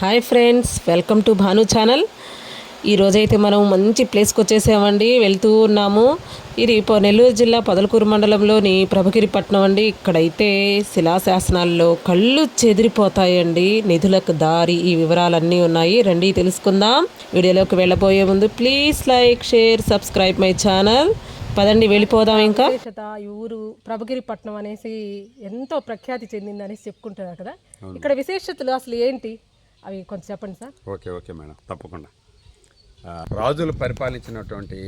Hi friends welcome to Bhanu channel. ఈరోజైతే మనం మంచి ప్లేస్కి వచ్చేసామండి వెళ్తూ ఉన్నాము. ఇది నెల్లూరు జిల్లా పొదలకూరు మండలంలోని ప్రభగిరిపట్నం అండి. ఇక్కడైతే శిలాశాసనాల్లో కళ్ళు చెదిరిపోతాయండి. నిధులకు దారి ఈ వివరాలన్నీ ఉన్నాయి. రండి తెలుసుకుందాం. వీడియోలోకి వెళ్ళబోయే ముందు please like share subscribe my channel. పదండి వెళ్ళిపోదాం ఇంకా. విశేషత ఈ ఊరు ప్రభగిరిపట్నం అనేసి ఎంతో ప్రఖ్యాతి చెందింది అనేసి చెప్పుకుంటున్నారు కదా. ఇక్కడ విశేషతలు అసలు ఏంటి? అవి కొంచెం చెప్పండి సార్. Okay okay madam. తప్పకుండా. రాజులు పరిపాలించినటువంటి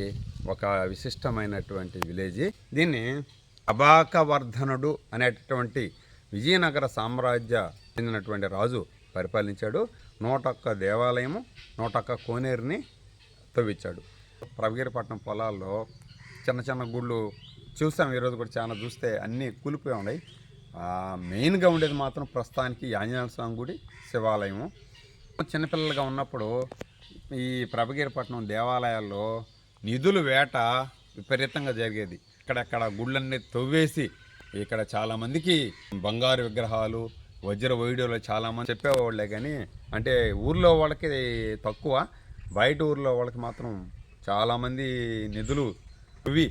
ఒక విశిష్టమైనటువంటి విలేజ్. దీన్ని అబాకవర్ధనుడు అనేటటువంటి విజయనగర సామ్రాజ్య చెందినటువంటి రాజు పరిపాలించాడు. నూటొక్క దేవాలయము నూటొక్క కోనేరుని తవ్వించాడు. ప్రభగిరిపట్నం పొలాల్లో చిన్న చిన్న గుళ్ళు చూసాం. ఈరోజు కూడా చాలా చూస్తే అన్నీ కూలిపోయి ఉన్నాయి. మెయిన్గా ఉండేది మాత్రం ప్రస్తుతానికి ఆంజనేయ స్వామి గుడి శివాలయము. చిన్నపిల్లలుగా ఉన్నప్పుడు ఈ ప్రభగిరిపట్నం దేవాలయాల్లో నిధుల వేట విపరీతంగా జరిగేది. ఇక్కడక్కడ గుళ్ళన్నీ తవ్వేసి ఇక్కడ చాలామందికి బంగారు విగ్రహాలు వజ్ర వైడ్యులు చాలామంది చెప్పేవాళ్ళే కానీ అంటే ఊర్లో వాళ్ళకి తక్కువ. బయట ఊర్లో వాళ్ళకి మాత్రం చాలామంది నిధులు తవ్వి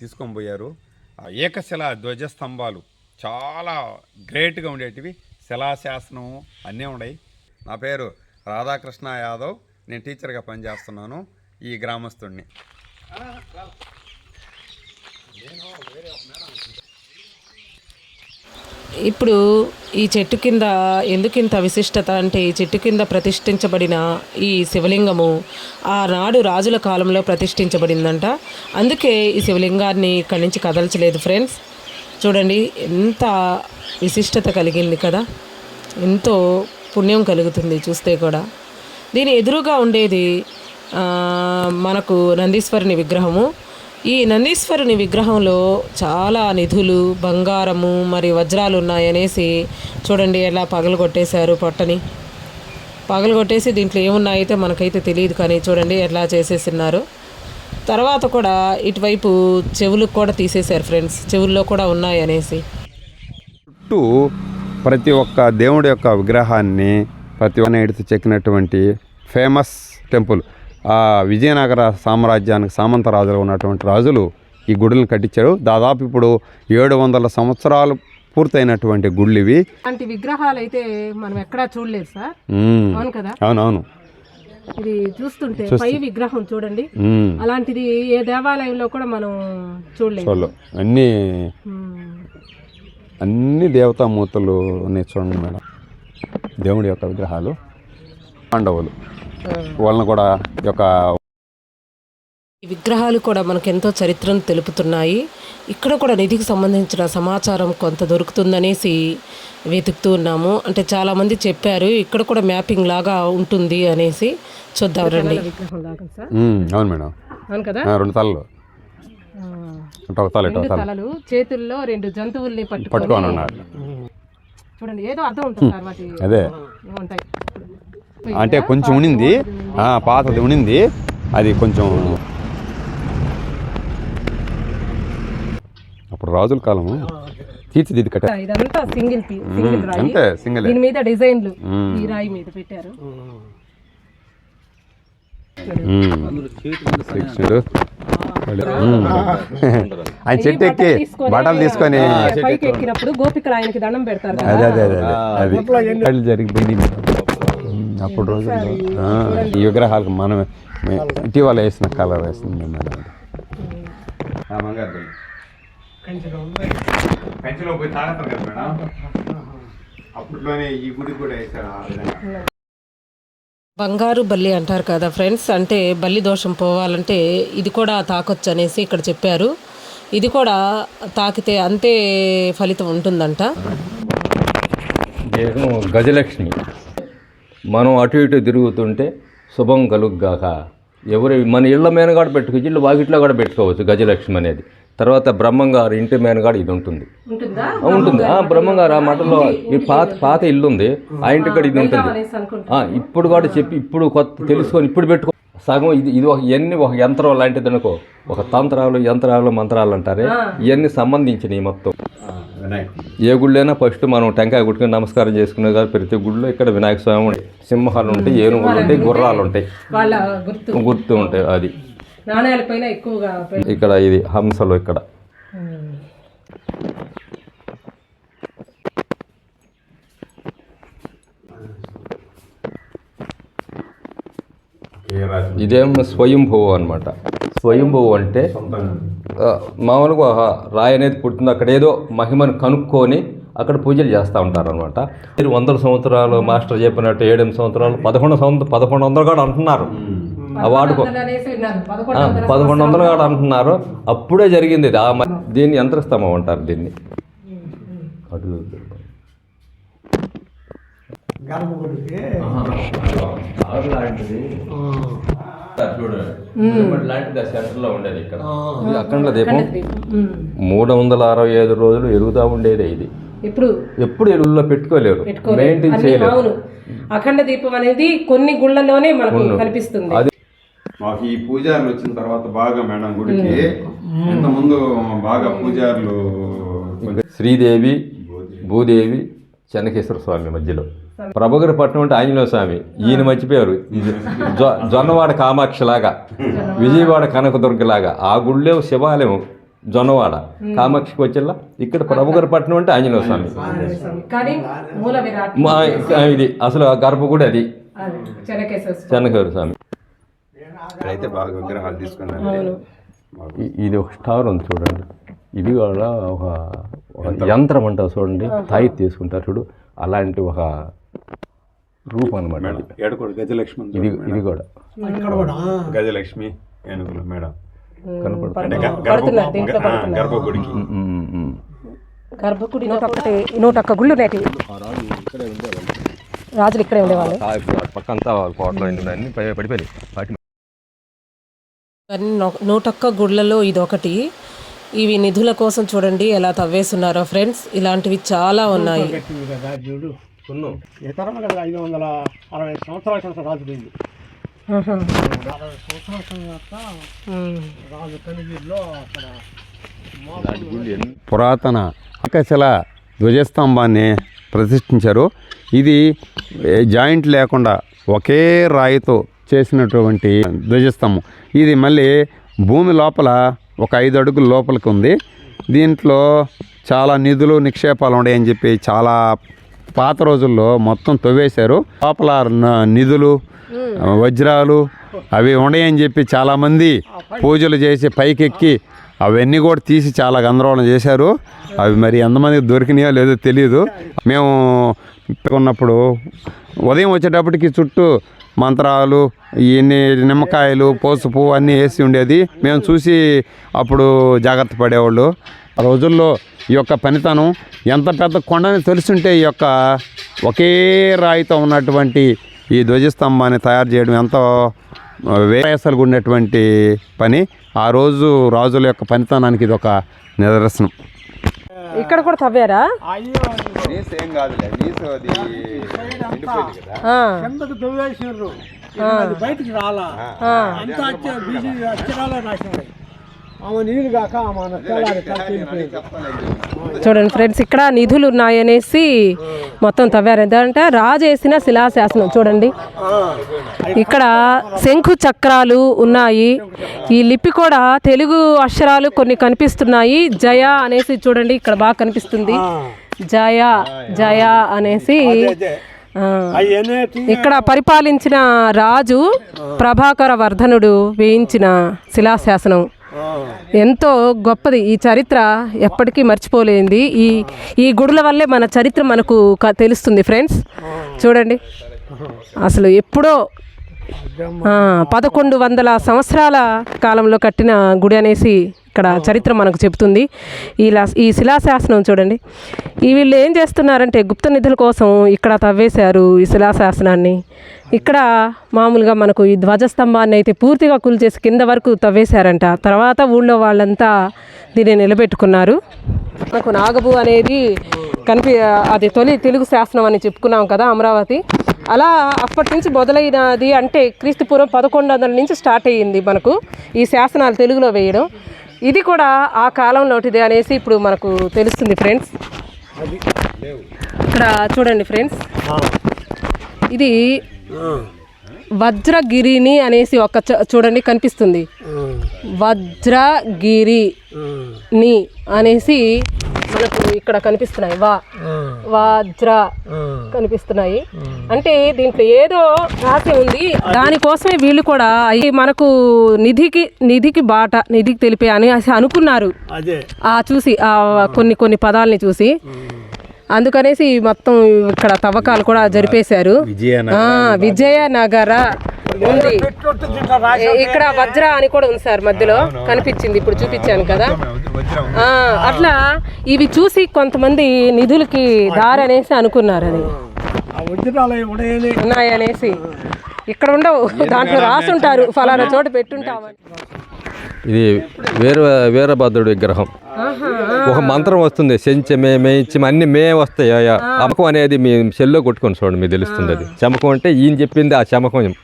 తీసుకొని పోయారు. ఆ ఏకశిల ధ్వజస్తంభాలు చాలా గ్రేట్గా ఉండేటివి. శిలాశాసనం అన్నీ ఉన్నాయి. నా పేరు రాధాకృష్ణ యాదవ్. నేను టీచర్గా పనిచేస్తున్నాను ఈ గ్రామస్తుడిని ఇప్పుడు ఈ చెట్టు కింద ఎందుకు ఇంత విశిష్టత అంటే ఈ చెట్టు కింద ప్రతిష్ఠించబడిన ఈ శివలింగము ఆనాడు రాజుల కాలంలో ప్రతిష్ఠించబడిందంట. అందుకే ఈ శివలింగాన్ని ఇక్కడి నుంచి కదల్చలేదు ఫ్రెండ్స్ చూడండి ఎంత విశిష్టత కలిగింది కదా. ఎంతో పుణ్యం కలుగుతుంది చూస్తే కూడా. దీని ఎదురుగా ఉండేది మనకు నందీశ్వరుని విగ్రహము. ఈ నందీశ్వరుని విగ్రహంలో చాలా నిధులు బంగారము మరి వజ్రాలు ఉన్నాయనేసి చూడండి ఎలా పగలు కొట్టేశారు పొట్టని. పగలు కొట్టేసి దీంట్లో ఏమున్నాయైతే మనకైతే తెలియదు కానీ చూడండి ఎట్లా చేసేసిన్నారు. తర్వాత కూడా ఇటువైపు చెవులకు కూడా తీసేశారు ఫ్రెండ్స్. చెవుల్లో కూడా ఉన్నాయి అనేసి. చుట్టూ ప్రతి ఒక్క దేవుడి యొక్క విగ్రహాన్ని ప్రతి ఒక్క ఎడితే చెక్కినటువంటి ఫేమస్ టెంపుల్. ఆ విజయనగర సామ్రాజ్యానికి సామంత రాజులు ఉన్నటువంటి రాజులు ఈ గుడులను కట్టించారు. దాదాపు ఇప్పుడు ఏడు వందల సంవత్సరాలు పూర్తయినటువంటి గుళ్ళు ఇవి అలాంటి విగ్రహాలు అయితే మనం ఎక్కడా చూడలేదు సార్. అవును కదా? అవునవును. ఇది చూస్తుంటే పై విగ్రహం చూడండి. అలాంటిది ఏ దేవాలయంలో కూడా మనం చూడలేదు. అన్నీ. అన్ని దేవతామూర్తులు ఉన్నాయి చూడండి మేడం. దేవుడి యొక్క విగ్రహాలు పాండవులు. వాళ్ళని కూడా ఈ యొక్క ఈ విగ్రహాలు కూడా మనకు ఎంతో చరిత్రను తెలుపుతున్నాయి. ఇక్కడ కూడా నిధికి సంబంధించిన సమాచారం కొంత దొరుకుతుందనేసి వెతుకుతూ ఉన్నాము. అంటే చాలామంది చెప్పారు ఇక్కడ కూడా మ్యాపింగ్ లాగా ఉంటుంది అనేసి. చూద్దాం రండి. అవును మేడం. అవును కదా? రెండు తలలు. రెండు తలలు చేతుల్లో రెండు జంతువుల్ని పట్టుకొని ఉన్నారు. చూడండి ఏదో అర్థం ఉంటుంది అదే. అంటే కొంచెం ఉనింది. ఆ, పాతది ఉనింది. అది కొంచెం అప్పుడు రాజుల కాలము తీర్చిదిద్ది కట్ట ఇదంతా సింగిల్ పీ సింగిల్ రాయి. అంతే సింగలే. దీని మీద డిజైన్లు మ్మ్. ఈ రాయి మీద పెట్టారు. మ్మ్. ఆయన చెట్టు ఎక్కి బట్టలు తీసుకొని పైకి ఎక్కినప్పుడు గోపికలు ఆయనకి దండం పెడతారు కదా. అదే అదే అదే అదే. జరిగిపోయింది. మ్మ్. అప్పుడు ఆ, ఈ విగ్రహాలకు మనం మే- ఇటీవల వేసిన కలర్ వేసింది మేడం కంచిలో పోయి తాగుతారు కదా మేడం? అప్పట్లోనే ఈ గుడి కూడా ఆ విధంగా. బంగారు బల్లి అంటారు కదా ఫ్రెండ్స్ అంటే బల్లి దోషం పోవాలంటే ఇది కూడా తాకొచ్చు అనేసి ఇక్కడ చెప్పారు. ఇది కూడా తాకితే అంతే ఫలితం ఉంటుందంట. నేను గజలక్ష్మి. మనం అటు ఇటు తిరుగుతుంటే శుభం కలుగ్గాక. ఎవరు మన ఇళ్ళ మీద కూడా పెట్టుకోవచ్చు ఇల్లు వాకిట్లో కూడా పెట్టుకోవచ్చు గజలక్ష్మి అనేది. తర్వాత బ్రహ్మంగారు ఇంటి మీద కూడా ఇది ఉంటుంది. ఉంటుందా బ్రహ్మంగారు ఆ మఠంలో ఈ పాత పాత ఇల్లు ఉంది ఆ ఇంటి కూడా ఇది ఉంటుంది ఇప్పుడు కూడా చెప్పి ఇప్పుడు కొత్త తెలుసుకొని ఇప్పుడు పెట్టుకో సగం ఇది ఇది ఒక ఇవన్నీ ఒక యంత్రం లాంటిది అనుకో. ఒక తంత్రాలు యంత్రాలు మంత్రాలు అంటారే. ఇవన్నీ సంబంధించినవి మొత్తం. ఏ గుళ్ళైనా ఫస్ట్ మనం టెంకాయ కొట్టుకుని నమస్కారం చేసుకునే కాదు. ప్రతి గుడిలో ఇక్కడ వినాయక స్వామి ఉంటాయి సింహాలు ఉంటాయి ఏనుగులు ఉంటాయి గుర్రాలు ఉంటాయి. వాళ్ళ గుర్తు. గుర్తు ఉంటాయి అది. నాణ్యాల పైన ఎక్కువగా ఇక్కడ ఇది హంసలు ఇక్కడ. ఇదేమో స్వయంభువు అనమాట స్వయంభువు అంటే ఆ, మామూలుగా రాయి అనేది పుట్టింది అక్కడ ఏదో మహిమను కనుక్కొని అక్కడ పూజలు చేస్తూ ఉంటారు అనమాట మీరు వందల సంవత్సరాలు మాస్టర్ చెప్పినట్టు ఏడెనిమిది సంవత్సరాలు పదకొండు సంవత్సరం పదకొండు వందలు కూడా అంటున్నారు. వాడుకో పదకొండు వందలు కూడా అంటున్నారు. అప్పుడే జరిగింది ఇది. దీన్ని యంత్రస్తంభం అంటారు దీన్ని. అటు లాంటిది. సెంటర్లో ఉండేది ఇక్కడ. ఇది అఖండ దీపం. మూడు వందల అరవై ఐదు రోజులు ఎరుగుతూ ఉండేది ఇది. ఇప్పుడు ఎప్పుడు ఎరువుల్లో పెట్టుకోలేరు. మెయింటైన్ చేయలేరు. అఖండ దీపం అనేది కొన్ని గుళ్ళలోనే మనకు కనిపిస్తుంది. మాకు ఈ పూజారులు వచ్చిన తర్వాత బాగా మేడం గుడికి ఇంతకుముందు బాగా పూజారులు శ్రీదేవి భూదేవి. చెన్నకేశ్వర స్వామి మధ్యలో. ప్రభగిరి పట్నం అంటే ఆంజనేయ స్వామి. ఈయన మర్చిపోయారు. జొన్నవాడ కామాక్షిలాగా విజయవాడ కనకదుర్గలాగా. ఆ గుళ్ళే శివాలయం జొన్నవాడ. కామాక్షికి వచ్చేలా ఇక్కడ ప్రభగిరి పట్నం అంటే ఆంజనేయ స్వామి. కానీ మూల విరాట్ మా ఇది అసలు ఆ గర్భగుడి అది. చెన్నకేశ్వర స్వామి. అయితే బాగా విగ్రహాలు ఇ- ఇది ఒక స్టార్ ఉంది చూడండి. ఇది కూడా ఒక యంత్రం అంటారు చూడండి. తాయి తీసుకుంటారు చూడు. అలాంటి ఒక రూపం అనమాట గజలక్ష్మి ఇది ఇది కూడా. గజలక్ష్మి ఏనుగులు మేడం. గర్భగుడికి. గర్భగుడి గుళ్ళు నేటివి రాజులు ఇక్కడే ఉండేవాళ్ళు. పక్కంతా కోటలో అన్ని పడి- పడిపోయినాయి. వాటి కానీ నూటొక్క గుడ్లలో ఇదొకటి. ఇవి నిధుల కోసం చూడండి ఎలా తవ్వేస్తున్నారో ఫ్రెండ్స్. ఇలాంటివి చాలా ఉన్నాయి. కట్టింది కదా చూడు. ఈ తరం కదా ఐదు వందల అరవై సంవత్సరాల క్రితం రాజు పోయింది. అరవై సంవత్సరాల తర్వాత రాజు కనిగిరిలో అక్కడ పురాతన ఆకాశల ధ్వజస్తంభాన్ని ప్రతిష్ఠించారు. ఇది జాయింట్ లేకుండా ఒకే రాయితో చేసినటువంటి ధ్వజస్తంభం. ఇది మళ్ళీ భూమి లోపల ఒక ఐదు అడుగుల లోపలికి ఉంది. దీంట్లో చాలా నిధులు నిక్షేపాలు ఉన్నాయని చెప్పి చాలా పాత రోజుల్లో మొత్తం తవ్వేశారు. లోపల నిధులు వజ్రాలు అవి ఉన్నాయని చెప్పి చాలామంది పూజలు చేసి పైకెక్కి అవన్నీ కూడా తీసి చాలా గందరగోళం చేశారు. అవి మరి ఎంతమందికి దొరికినాయో లేదో తెలియదు మేము ఉన్నప్పుడు ఉదయం వచ్చేటప్పటికి చుట్టూ మంత్రాలు ఇన్ని నిమ్మకాయలు పసుపు అన్నీ వేసి ఉండేది. మేము చూసి అప్పుడు జాగ్రత్త పడేవాళ్ళు. ఆ రోజుల్లో ఈ యొక్క పనితనం ఎంత పెద్ద కొండని తెలుసుంటే ఈ యొక్క ఒకే రాయితో ఉన్నటువంటి ఈ ధ్వజస్తంభాన్ని తయారు చేయడం ఎంతో వేసలు ఉన్నటువంటి పని ఆ రోజు రాజుల యొక్క పనితనానికి ఇది ఒక నిదర్శనం. ఇక్కడ కూడా తవ్వారా? బయటికి రాలా. అంతా అక్షరాలే రాసినారు. చూడండి ఫ్రెండ్స్ ఇక్కడ నిధులు ఉన్నాయనేసి మొత్తం తవ్వారు. ఏంటంటే రాజు వేసిన శిలాశాసనం చూడండి. ఇక్కడ శంఖు చక్రాలు ఉన్నాయి. ఈ లిపి కూడా తెలుగు అక్షరాలు కొన్ని కనిపిస్తున్నాయి. జయ అనేసి చూడండి ఇక్కడ బాగా కనిపిస్తుంది. జయ జయ అనేసి ఇక్కడ పరిపాలించిన రాజు ప్రభాకర వర్ధనుడు వేయించిన శిలాశాసనం. ఎంతో గొప్పది ఈ చరిత్ర ఎప్పటికీ మర్చిపోలేంది ఈ ఈ గుడుల వల్లే మన చరిత్ర మనకు తెలుస్తుంది ఫ్రెండ్స్. చూడండి. అసలు ఎప్పుడో పదకొండు వందల సంవత్సరాల కాలంలో కట్టిన గుడి అనేసి ఇక్కడ చరిత్ర మనకు చెబుతుంది. ఈ ఈ శిలాశాసనం చూడండి. ఈ వీళ్ళు ఏం చేస్తున్నారంటే గుప్త నిధుల కోసం ఇక్కడ తవ్వేశారు ఈ శిలాశాసనాన్ని. ఇక్కడ మామూలుగా మనకు ఈ ధ్వజస్తంభాన్ని అయితే పూర్తిగా కూల్చేసి కింద వరకు తవ్వేశారంట. తర్వాత ఊళ్ళో వాళ్ళంతా దీన్ని నిలబెట్టుకున్నారు. మనకు నాగబు అనేది కనిపి అది తొలి తెలుగు శాసనం అని చెప్పుకున్నాం కదా అమరావతి. అలా అప్పటి నుంచి మొదలైనది అంటే క్రీస్తుపూర్వం పదకొండు వందల నుంచి స్టార్ట్ అయ్యింది మనకు ఈ శాసనాలు తెలుగులో వేయడం. ఇది కూడా ఆ కాలంలోటిది అనేసి ఇప్పుడు మనకు తెలుస్తుంది ఫ్రెండ్స్. ఇక్కడ చూడండి ఫ్రెండ్స్. ఇది వజ్రగిరిని అనేసి ఒక చ- చూడండి కనిపిస్తుంది. వజ్రగిరిని అనేసి మన ఇక్కడ కనిపిస్తున్నాయి. వా. వజ్ర. కనిపిస్తున్నాయి. అంటే దీంట్లో ఏదో రాసి ఉంది. దానికోసమే వీళ్ళు కూడా ఈ మనకు నిధికి నిధికి బాట నిధికి తెలిపే అని అనుకున్నారు. అదే. ఆ చూసి ఆ కొన్ని కొన్ని పదాలని చూసి. అందుకనేసి మొత్తం ఇక్కడ తవ్వకాలు కూడా జరిపేశారు. ఆ, విజయనగర ఉంది. ఇక్కడ వజ్ర అని కూడా ఉంది సార్ మధ్యలో. కనిపించింది ఇప్పుడు చూపించాను కదా. ఆ, అట్లా ఇవి చూసి కొంతమంది నిధులకి దారి అనేసి అనుకున్నారు అది. ఉన్నాయనేసి. ఇక్కడ ఉండవు దాంట్లో రాసుంటారు ఫలానా చోట పెట్టుంటామని ఇది వీర వీరభద్రుడి విగ్రహం. ఒక మంత్రం వస్తుంది సెంచమే మేయించం అన్ని మే వస్తాయి చమకం అనేది మీ సెల్లో కొట్టుకొని చూడండి మీకు తెలుస్తుంది అది. చమకం అంటే ఈయన చెప్పింది ఆ చమకం.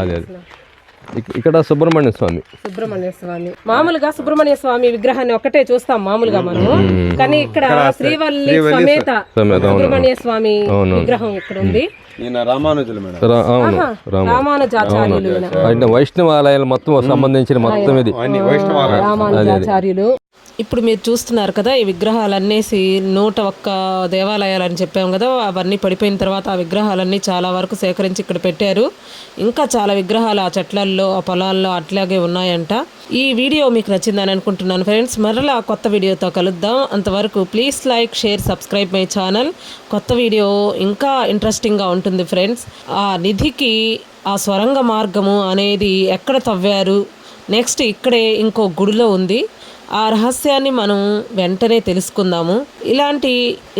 అదే అదే. ఇక్కడ సుబ్రహ్మణ్య స్వామి. సుబ్రహ్మణ్య స్వామి. మామూలుగా సుబ్రహ్మణ్య స్వామి విగ్రహాన్ని ఒకటే చూస్తాం మామూలుగా మనము. కానీ ఇక్కడ శ్రీవల్లి సమేత. సుబ్రహ్మణ్య స్వామి విగ్రహం ఇక్కడ ఉంది. రామానుజాచార్యులు ఈయన. అంటే వైష్ణవ ఆలయాలు మొత్తం సంబంధించిన మొత్తం ఇది. రామానుజాచార్యులు. ఇప్పుడు మీరు చూస్తున్నారు కదా ఈ విగ్రహాలన్నేసి నూట ఒక్క దేవాలయాలు అని చెప్పాము కదా అవన్నీ పడిపోయిన తర్వాత ఆ విగ్రహాలన్నీ చాలా వరకు సేకరించి ఇక్కడ పెట్టారు. ఇంకా చాలా విగ్రహాలు ఆ చెట్లల్లో ఆ పొలాల్లో అట్లాగే ఉన్నాయంట. ఈ వీడియో మీకు నచ్చిందని అనుకుంటున్నాను ఫ్రెండ్స్. మరలా కొత్త వీడియోతో కలుద్దాం. అంతవరకు please like share subscribe my channel. కొత్త వీడియో ఇంకా ఇంట్రెస్టింగ్గా ఉంటుంది ఫ్రెండ్స్. ఆ నిధికి ఆ స్వరంగ మార్గము అనేది ఎక్కడ తవ్వారు? నెక్స్ట్ ఇక్కడే ఇంకో గుడిలో ఉంది. ఆ రహస్యాన్ని మనం వెంటనే తెలుసుకుందాము. ఇలాంటి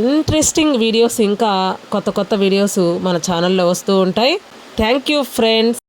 ఇంట్రెస్టింగ్ వీడియోస్ ఇంకా కొత్త కొత్త వీడియోస్ మన ఛానల్లో వస్తూ ఉంటాయి. Thank you friends